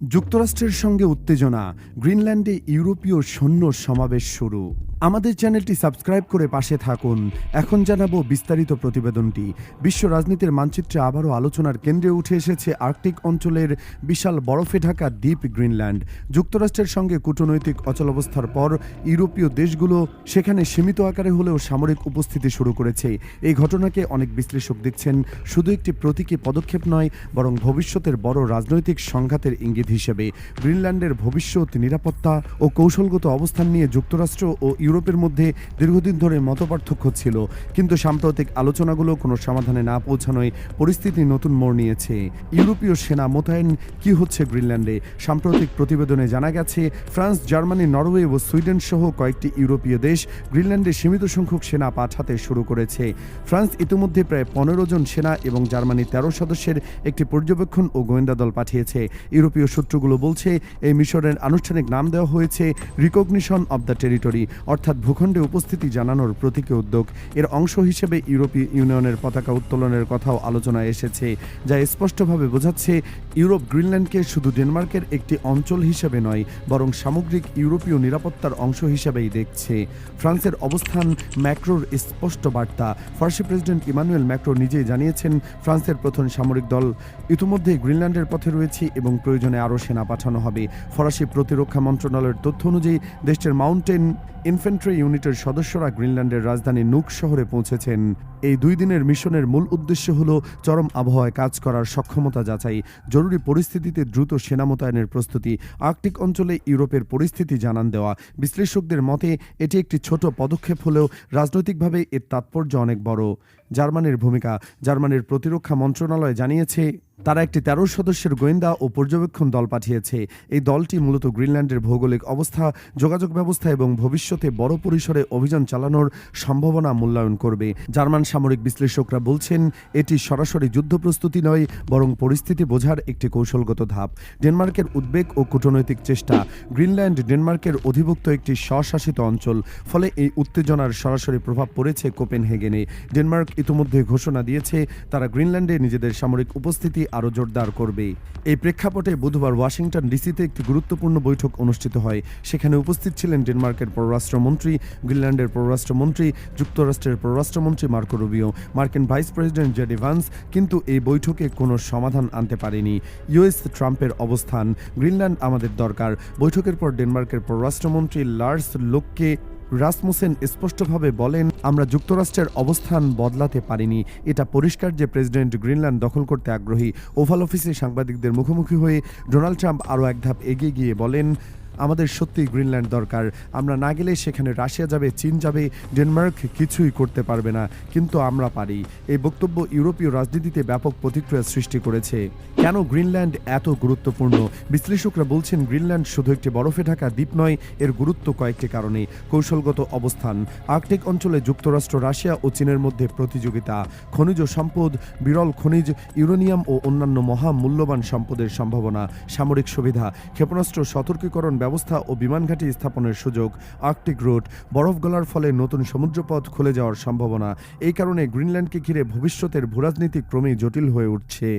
যুক্তরাষ্ট্রের সঙ্গে উত্তেজনা গ্রিনল্যান্ডে ইউরোপীয় সৈন্য সমাবেশ শুরু। আমাদের চ্যানেলটি সাবস্ক্রাইব করে পাশে থাকুন। এখন জানাব বিস্তারিত প্রতিবেদনটি। বিশ্ব রাজনীতির মানচিত্রে আবারও আলোচনার কেন্দ্রে উঠে এসেছে আর্কটিক অঞ্চলের বিশাল বরফে ঢাকা দ্বীপ গ্রিনল্যান্ড। যুক্তরাষ্ট্রের সঙ্গে কূটনৈতিক অচলাবস্থার পর ইউরোপীয় দেশগুলো সেখানে সীমিত আকারে হলেও সামরিক উপস্থিতি শুরু করেছে। এই ঘটনাকে অনেক বিশ্লেষক দেখছেন। শুধু একটি প্রতীকী পদক্ষেপ নয়, বরং ভবিষ্যতের বড় রাজনৈতিক সংঘাতের ইঙ্গিত হিসেবে। গ্রিনল্যান্ডের ভবিষ্যৎ নিরাপত্তা ও কৌশলগত অবস্থান নিয়ে যুক্তরাষ্ট্র ও ইউরোপের মধ্যে দীর্ঘদিন ধরে মতপার্থক্য ছিল, কিন্তু সাম্প্রতিক আলোচনাগুলো কোনো সমাধানে না পৌঁছানোয় পরিস্থিতি নতুন মোড় নিয়েছে। ইউরোপীয় সেনা মোতায়েন কি হচ্ছে গ্রিনল্যান্ডে? সাম্প্রতিক প্রতিবেদনে জানা গেছে, ফ্রান্স, জার্মানি, নরওয়ে ও সুইডেন সহ কয়েকটি ইউরোপীয় দেশ গ্রিনল্যান্ডে সীমিত সংখ্যক সেনা পাঠাতে শুরু করেছে। ফ্রান্স ইতিমধ্যে প্রায় পনেরো জন সেনা এবং জার্মানি তেরো সদস্যের একটি পর্যবেক্ষণ ও গোয়েন্দা দল পাঠিয়েছে। ইউরোপীয় সূত্রগুলো বলছে, এই মিশনের আনুষ্ঠানিক নাম দেওয়া হয়েছে, রিকগনিশন অব দ্য টেরিটরি অর্থাৎ ভূখণ্ডে উপস্থিতি জানানোর প্রতীকী উদ্যোগ। এর অংশ হিসেবে ইউরোপীয় ইউনিয়নের পতাকা উত্তোলনের কথাও আলোচনায় এসেছে, যা স্পষ্টভাবে বোঝাচ্ছে ইউরোপ গ্রিনল্যান্ডকে শুধু ডেনমার্কের একটি অঞ্চল হিসেবে নয়, বরং সামগ্রিক ইউরোপীয় নিরাপত্তার অংশ হিসেবেই দেখছে। ফ্রান্সের অবস্থান ম্যাক্রোর স্পষ্ট বার্তা। ফরাসি প্রেসিডেন্ট ইমানুয়েল ম্যাক্রো নিজেই জানিয়েছেন, ফ্রান্সের প্রথম সামরিক দল ইতিমধ্যে গ্রিনল্যান্ডের পথে রয়েছে এবং প্রয়োজনে আরও সেনা পাঠানো হবে। ফরাসি প্রতিরক্ষা মন্ত্রণালয়ের তথ্য অনুযায়ী, দেশটির মাউন্টেন ইনফেন্ট্রি ইউনিটের সদস্যরা গ্রিনল্যান্ডের রাজধানী নুক শহরে পৌঁছেছেন। এই দুই দিনের মিশনের মূল উদ্দেশ্য হল চরম আবহাওয়ায় কাজ করার সক্ষমতা যাচাই, জরুরি পরিস্থিতিতে দ্রুত সেনা মোতায়েনের প্রস্তুতি, আর্কটিক অঞ্চলে ইউরোপের পরিস্থিতি জানান দেওয়া। বিশ্লেষকদের মতে, এটি একটি ছোট পদক্ষেপ হলেও রাজনৈতিকভাবে এর তাৎপর্য অনেক বড়। জার্মানির ভূমিকা, জার্মানির প্রতিরক্ষা মন্ত্রণালয় জানিয়েছে তারা একটি তেরো সদস্যের গোয়েন্দা ও পর্যবেক্ষণ দল পাঠিয়েছে। এই দলটি মূলত গ্রিনল্যান্ডের ভৌগোলিক অবস্থা, যোগাযোগ ব্যবস্থা এবং ভবিষ্যতে বড় পরিসরে অভিযান চালানোর সম্ভাবনা মূল্যায়ন করবে। জার্মান সামরিক বিশ্লেষকরা বলছেন, এটি সরাসরি যুদ্ধ প্রস্তুতি নয়, বরং পরিস্থিতি বোঝার একটি কৌশলগত ধাপ। ডেনমার্কের উদ্বেগ ও কূটনৈতিক চেষ্টা, গ্রিনল্যান্ড ডেনমার্কের অধিভুক্ত একটি স্বশাসিত অঞ্চল, ফলে এই উত্তেজনার সরাসরি প্রভাব পড়েছে কোপেনহেগেনে। ডেনমার্ক ইতিমধ্যে ঘোষণা দিয়েছে, তারা গ্রিনল্যান্ডে নিজেদের সামরিক উপস্থিতি আরও জোরদার করবে। এই প্রেক্ষাপটে বুধবার ওয়াশিংটন ডিসিতে একটি গুরুত্বপূর্ণ বৈঠক অনুষ্ঠিত হয়। সেখানে উপস্থিত ছিলেন ডেনমার্কের পররাষ্ট্রমন্ত্রী, গ্রিনল্যান্ডের পররাষ্ট্রমন্ত্রী, যুক্তরাষ্ট্রের পররাষ্ট্রমন্ত্রী মার্কো রুবিও, মার্কিন ভাইস প্রেসিডেন্ট জেডি ভান্স কিন্তু এই বৈঠকে কোনো সমাধান আনতে পারেনি। ইউএস ট্রাম্পের অবস্থান, গ্রিনল্যান্ড আমাদের দরকার। বৈঠকের পর ডেনমার্কের পররাষ্ট্রমন্ত্রী লার্স লোককে রাসমুসেন স্পষ্টভাবে বলেন, আমরা যুক্তরাষ্ট্রের অবস্থান বদলাতে পারিনি। এটা পরিষ্কার যে প্রেসিডেন্ট গ্রিনল্যান্ড দখল করতে আগ্রহী। ওভাল অফিসে সাংবাদিকদের মুখোমুখি হয়ে ডোনাল্ড ট্রাম্প আরও এক ধাপ এগিয়ে গিয়ে বলেন আমাদের সত্যিই গ্রিনল্যান্ড দরকার। আমরা না গেলে সেখানে রাশিয়া যাবে, চীন যাবে, ডেনমার্ক কিছুই করতে পারবে না, কিন্তু আমরা পারি। এই বক্তব্য ইউরোপীয় রাজনীতিতে ব্যাপক প্রতিক্রিয়া সৃষ্টি করেছে। কেন গ্রিনল্যান্ড এত গুরুত্বপূর্ণ? বিশ্লেষকরা বলছেন, গ্রিনল্যান্ড শুধু একটি বরফে ঢাকা দ্বীপ নয়, এর গুরুত্ব কয়েকটি কারণে। কৌশলগত অবস্থান, আর্কটিক অঞ্চলে যুক্তরাষ্ট্র, রাশিয়া ও চীনের মধ্যে প্রতিযোগিতা, খনিজ সম্পদ, বিরল খনিজ, ইউরেনিয়াম ও অন্যান্য মহামূল্যবান সম্পদের সম্ভাবনা, সামরিক সুবিধা, ক্ষেপণাস্ত্র সতর্কীকরণ ব্যবস্থা ও বিমানঘাটি স্থাপনের সুযোগ আর্কটিক রুট বরফ গলার ফলে নতুন সমুদ্রপথ খুলে যাওয়ার সম্ভাবনা। এই কারণে গ্রিনল্যান্ডকে ঘিরে ভবিষ্যতের ভূরাজনীতি ক্রমেই জটিল হয়ে উঠছে।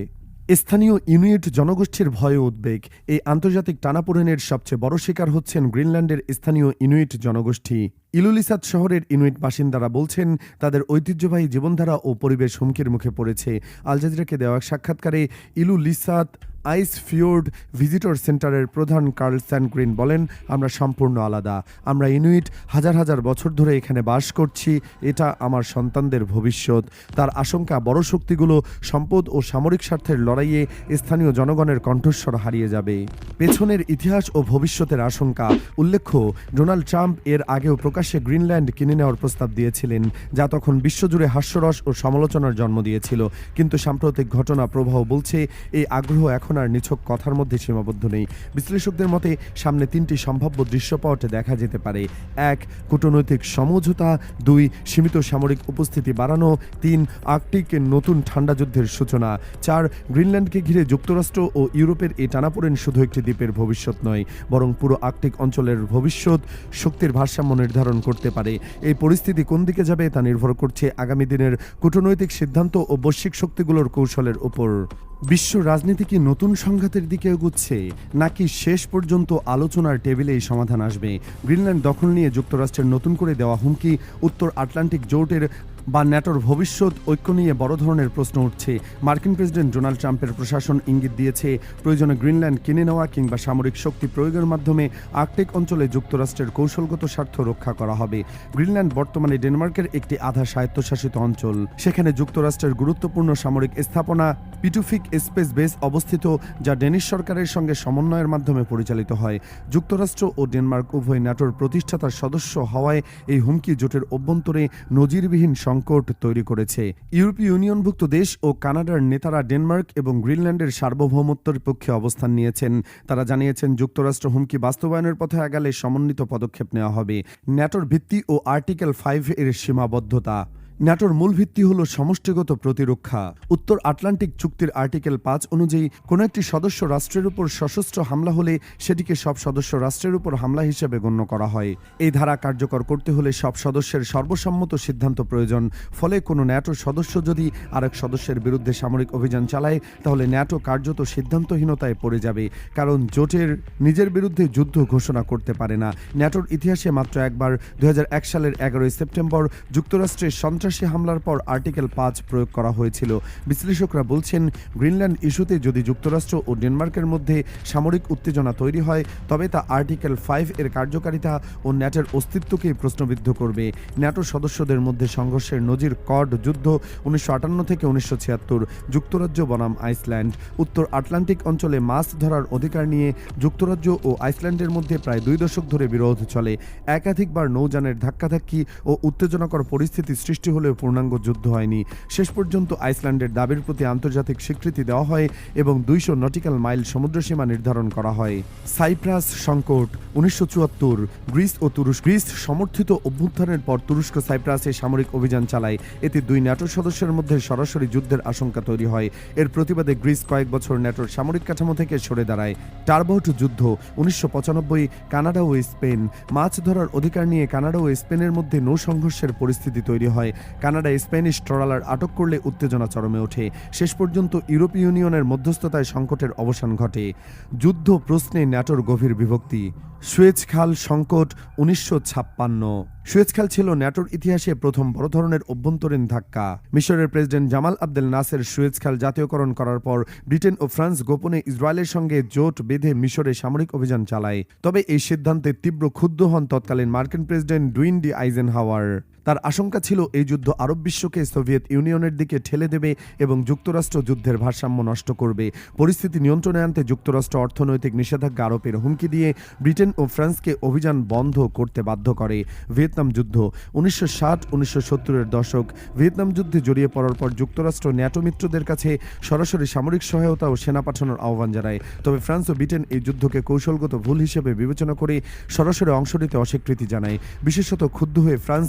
স্থানীয় ইনুইট জনগোষ্ঠীর ভয়ে উদ্বেগ। এই আন্তর্জাতিক টানাপোড়েনের সবচেয়ে বড় শিকার হচ্ছেন গ্রিনল্যান্ডের স্থানীয় ইনুইট জনগোষ্ঠী। ইলুলিসাত শহরের ইনুইট বাসিন্দারা বলছেন, তাদের ঐতিহ্যবাহী জীবনধারা ও পরিবেশ হুমকির মুখে পড়েছে। আল জাজিরাকে দেওয়া সাক্ষাৎকারে ইলুলিসাত আইস ফিওর্ড ভিজিটর সেন্টারের প্রধান কার্ল স্যানগ্রিন বলেন, আমরা সম্পূর্ণ আলাদা। আমরা ইনুইট হাজার হাজার বছর ধরে এখানে বাস করছি। এটা আমার সন্তানদের ভবিষ্যৎ। তার আশঙ্কা, বড় শক্তিগুলো সম্পদ ও সামরিক স্বার্থের লড়াইয়ে স্থানীয় জনগণের কণ্ঠস্বর হারিয়ে যাবে। পেছনের ইতিহাস ও ভবিষ্যতের আশঙ্কা। উল্লেখ্য, ডোনাল্ড ট্রাম্প এর আগেও প্রকাশ্যে গ্রিনল্যান্ড কিনে নেওয়ার প্রস্তাব দিয়েছিলেন, যা তখন বিশ্বজুড়ে হাস্যরস ও সমালোচনার জন্ম দিয়েছিল। কিন্তু সাম্প্রতিক ঘটনা প্রবাহ বলছে, এই আগ্রহ এখন আর নিছক কথার মধ্যে সীমাবদ্ধ নেই। বিশ্লেষকদের মতে, সামনে তিনটি সম্ভাব্য দৃশ্যপট দেখা যেতে পারে। এক, কূটনৈতিক সমঝোতা। দুই, সীমিত সামরিক উপস্থিতি বাড়ানো। তিন আর্কটিকের নতুন ঠান্ডা যুদ্ধের সূচনা। চার, গ্রিনল্যান্ডকে ঘিরে যুক্তরাষ্ট্র ও ইউরোপের এই টানাপোড়েন শুধু একটি দ্বীপের ভবিষ্যৎ নয়, বরং পুরো আর্কটিক অঞ্চলের ভবিষ্যৎ শক্তির ভারসাম্য নির্ধারণ করতে পারে। এই পরিস্থিতি কোন দিকে যাবে তা নির্ভর করছে আগামী দিনের কূটনৈতিক সিদ্ধান্ত ও বৈশ্বিক শক্তিগুলোর কৌশলের উপর। বিশ্ব রাজনীতি কি নতুন সংঘাতের দিকে এগুচ্ছে, নাকি শেষ পর্যন্ত আলোচনার টেবিলেই সমাধান আসবে? গ্রিনল্যান্ড দখল নিয়ে যুক্তরাষ্ট্রের নতুন করে দেওয়া হুমকি, উত্তর আটলান্টিক জোটের বা ন্যাটোর ভবিষ্যৎ ঐক্য নিয়ে বড় ধরনের প্রশ্ন উঠছে। মার্কিন প্রেসিডেন্ট ডোনাল্ড ট্রাম্পের প্রশাসন ইঙ্গিত দিয়েছে, প্রয়োজনে গ্রিনল্যান্ড কিনে নেওয়া কিংবা সামরিক শক্তি প্রয়োগের মাধ্যমে আর্কটিক অঞ্চলে যুক্তরাষ্ট্রের কৌশলগত স্বার্থ রক্ষা করা হবে। গ্রিনল্যান্ড বর্তমানে ডেনমার্কের একটি আধা স্বায়ত্তশাসিত অঞ্চল। সেখানে যুক্তরাষ্ট্রের গুরুত্বপূর্ণ সামরিক স্থাপনা পিটুফিক স্পেস বেস অবস্থিত, যা ডেনিশ সরকারের সঙ্গে সমন্বয়ের মাধ্যমে পরিচালিত হয়। যুক্তরাষ্ট্র ও ডেনমার্ক উভয় ন্যাটোর প্রতিষ্ঠাতার সদস্য হওয়ায় এই হুমকি জোটের অভ্যন্তরে নজিরবিহীন সংকট তৈরি করেছে। ইউরোপীয় ইউনিয়নভুক্ত দেশ ও কানাডার নেতারা ডেনমার্ক এবং গ্রিনল্যান্ডের সার্বভৌমত্বের পক্ষে অবস্থান নিয়েছেন। তারা জানিয়েছেন, যুক্তরাষ্ট্র হুমকি বাস্তবায়নের পথে আগালে সমন্বিত পদক্ষেপ নেওয়া হবে। ন্যাটোর ভিত্তি ও আর্টিকেল ফাইভ এর সীমাবদ্ধতা। ন্যাটোর মূল ভিত্তি হল সমষ্টিগত প্রতিরক্ষা। উত্তর আটলান্টিক চুক্তির আর্টিকেল পাঁচ অনুযায়ী, কোনো একটি সদস্য রাষ্ট্রের উপর সশস্ত্র হামলা হলে সেটিকে সব সদস্য রাষ্ট্রের উপর হামলা হিসেবে গণ্য করা হয়। এই ধারা কার্যকর করতে হলে সব সদস্যের সর্বসম্মত সিদ্ধান্ত প্রয়োজন। ফলে কোনো ন্যাটো সদস্য যদি আরেক সদস্যের বিরুদ্ধে সামরিক অভিযান চালায়, তাহলে ন্যাটো কার্যত সিদ্ধান্তহীনতায় পড়ে যাবে। কারণ জোটের নিজের বিরুদ্ধে যুদ্ধ ঘোষণা করতে পারে না। ন্যাটোর ইতিহাসে মাত্র একবার দু হাজার এক সালের এগারোই সেপ্টেম্বর, যুক্তরাষ্ট্রের সন্ত্রাসী হামলার পর আর্টিকেল পাঁচ প্রয়োগ করা হয়েছিল। বিশ্লেষকরা বলছেন, গ্রিনল্যান্ড ইস্যুতে যদি যুক্তরাষ্ট্র ও ডেনমার্কের মধ্যে সামরিক উত্তেজনা তৈরি হয়, তবে তা আর্টিকেল ফাইভ এর কার্যকারিতা ও ন্যাটোর অস্তিত্বকে প্রশ্নবিদ্ধ করবে। ন্যাটো সদস্যদের মধ্যে সংঘর্ষের নজির কড যুদ্ধ উনিশশো আটান্ন থেকে উনিশশো ছিয়াত্তর, যুক্তরাজ্য বনাম আইসল্যান্ড। উত্তর আটলান্টিক অঞ্চলে মাছ ধরার অধিকার নিয়ে যুক্তরাজ্য ও আইসল্যান্ডের মধ্যে প্রায় দুই দশক ধরে বিরোধ চলে। একাধিকবার নৌযানের ধাক্কাধাক্কি ও উত্তেজনাকর পরিস্থিতি সৃষ্টি হলেও পূর্ণাঙ্গ যুদ্ধ হয়নি। শেষ পর্যন্ত আইসল্যান্ডের দাবির প্রতি আন্তর্জাতিক স্বীকৃতি দেওয়া হয় এবং দুইশো নটিক্যাল মাইল সমুদ্রসীমা নির্ধারণ করা হয়। সাইপ্রাস সংকট উনিশশো চুয়াত্তর, গ্রিস ও তুরস্ক, গ্রিস সমর্থিত অভ্যুত্থানের পর তুরস্ক সাইপ্রাসে সামরিক অভিযান চালায়। এতে দুই ন্যাটো সদস্যের মধ্যে সরাসরি যুদ্ধের আশঙ্কা তৈরি হয়। এর প্রতিবাদে গ্রিস কয়েক বছর ন্যাটোর সামরিক কাঠামো থেকে সরে দাঁড়ায়। টার্বোট যুদ্ধ উনিশশো পঁচানব্বই, কানাডা ও স্পেন। মাছ ধরার অধিকার নিয়ে কানাডা ও স্পেনের মধ্যে নৌ সংঘর্ষের পরিস্থিতি তৈরি হয়। কানাডা স্প্যানিশ ট্রলার আটক করলে উত্তেজনা চরমে ওঠে। শেষ পর্যন্ত ইউরোপীয় ইউনিয়নের মধ্যস্থতায় সংকটের অবসান ঘটে। যুদ্ধ প্রশ্নে ন্যাটোর গভীর বিভক্তি। সুয়েজ খাল সংকট উনিশশো ছাপ্পান্ন। সুয়েজ খাল ছিল ন্যাটোর ইতিহাসে প্রথম বড় ধরনের অভ্যন্তরীণ ধাক্কা। মিশরের president Gamal Abdel Nasser Suez খাল জাতীয়করণ করার পর ব্রিটেন ও ফ্রান্স গোপনে ইসরায়েলের সঙ্গে জোট বেঁধে মিশরে সামরিক অভিযান চালায়। তবে এই সিদ্ধান্তে তীব্র ক্ষুব্ধ হন তৎকালীন মার্কিন প্রেসিডেন্ট ডুইন ডি আইজেন হাওয়ার তার আশঙ্কা ছিল এই যুদ্ধ আরব বিশ্বকে সোভিয়েত ইউনিয়নের দিকে ঠেলে দেবে এবং যুক্তরাষ্ট্র যুদ্ধের ভারসাম্য নষ্ট করবে। পরিস্থিতি নিয়ন্ত্রণে আনতে যুক্তরাষ্ট্র অর্থনৈতিক নিষেধাজ্ঞা আরোপের হুমকি দিয়ে ব্রিটেন ও ফ্রান্সকে অভিযান বন্ধ করতে বাধ্য করে। ভিয়েতনাম যুদ্ধ, উনিশশো ষাট, উনিশশো সত্তরের দশক। ভিয়েতনাম যুদ্ধে জড়িয়ে পড়ার পর যুক্তরাষ্ট্র ন্যাটো মিত্রদের কাছে সরাসরি সামরিক সহায়তা ও সেনা পাঠানোর আহ্বান জানায়। তবে ফ্রান্স ও ব্রিটেন এই যুদ্ধকে কৌশলগত ভুল হিসেবে বিবেচনা করে সরাসরি অংশ নিতে অস্বীকৃতি জানায়। বিশেষত ক্ষুব্ধ হয়ে ফ্রান্স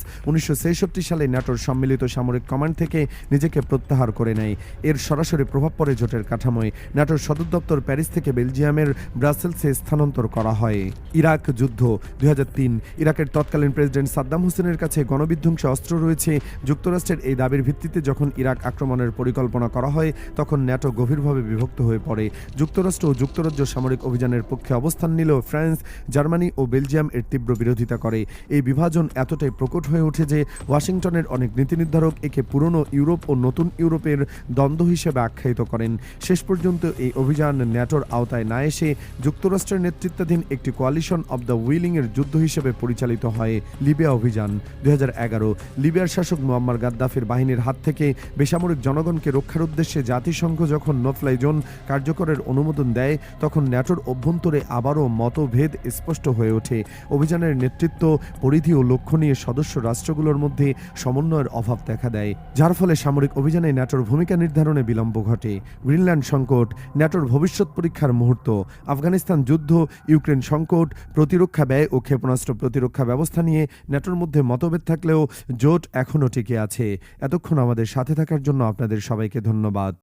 উনিশশো সালে ন্যাটোর সম্মিলিত সামরিক কমান্ড থেকে নিজেকে প্রত্যাহার করে নেয়। এর সরাসরি প্রভাব পড়ে জোটের কাঠামোয়। ন্যাটোর সদর দপ্তর প্যারিস থেকে বেলজিয়ামের ব্রাসেলসে স্থানান্তর করা হয়। ইরাক যুদ্ধ দু হাজার তিন। ইরাকের তৎকালীন প্রেসিডেন্ট সাদ্দাম হোসেনের কাছে গণবিধ্বংসী অস্ত্র রয়েছে। যুক্তরাষ্ট্রের এই দাবির ভিত্তিতে যখন ইরাক আক্রমণের পরিকল্পনা করা হয়, তখন ন্যাটো গভীরভাবে বিভক্ত হয়ে পড়ে। যুক্তরাষ্ট্র ও যুক্তরাজ্য সামরিক অভিযানের পক্ষে অবস্থান নিলেও ফ্রান্স, জার্মানি ও বেলজিয়াম এর তীব্র বিরোধিতা করে। এই বিভাজন এতটাই প্রকট হয়ে ওঠে যে ওয়াশিংটনের অনেক নীতি নির্ধারক একে পুরনো ইউরোপ ও নতুন ইউরোপের দ্বন্দ্ব হিসেবে আখ্যায়িত করেন। শেষ পর্যন্ত এই অভিযান ন্যাটোর আওতায় না এসে যুক্তরাষ্ট্রের নেতৃত্বাধীন একটি কোয়ালিশন অব দ্য উইলিং এর যুদ্ধ হিসেবে পরিচালিত হয় লিবিয়া অভিযান। দুই লিবিয়ার শাসক মুয়াম্মার গাদ্দাফির বাহিনীর হাত থেকে বেসামরিক জনগণকে রক্ষার উদ্দেশ্যে জাতিসংঘ যখন নোফ্লাই জোন কার্যকরের অনুমোদন দেয়, তখন ন্যাটোর অভ্যন্তরে আবারও মতভেদ স্পষ্ট হয়ে ওঠে। অভিযানের নেতৃত্ব, পরিধি ও লক্ষ্য নিয়ে সদস্য রাষ্ট্রগুলোর মধ্যে সমন্বয়ের অভাব দেখা দেয়, যার ফলে সামরিক অভিযানে ন্যাটোর ভূমিকা নির্ধারণে বিলম্ব ঘটে। গ্রিনল্যান্ড সংকট, ন্যাটোর ভবিষ্যৎ পরীক্ষার মুহূর্ত, আফগানিস্তান যুদ্ধ, ইউক্রেন সংকট, প্রতিরক্ষা ব্যয় ও ক্ষেপণাস্ত্র প্রতিরক্ষা ব্যবস্থা নিয়ে ন্যাটোর মধ্যে মতভেদ থাকলেও জোট এখনও টিকে আছে। এতক্ষণ আমাদের সাথে থাকার জন্য আপনাদের সবাইকে ধন্যবাদ।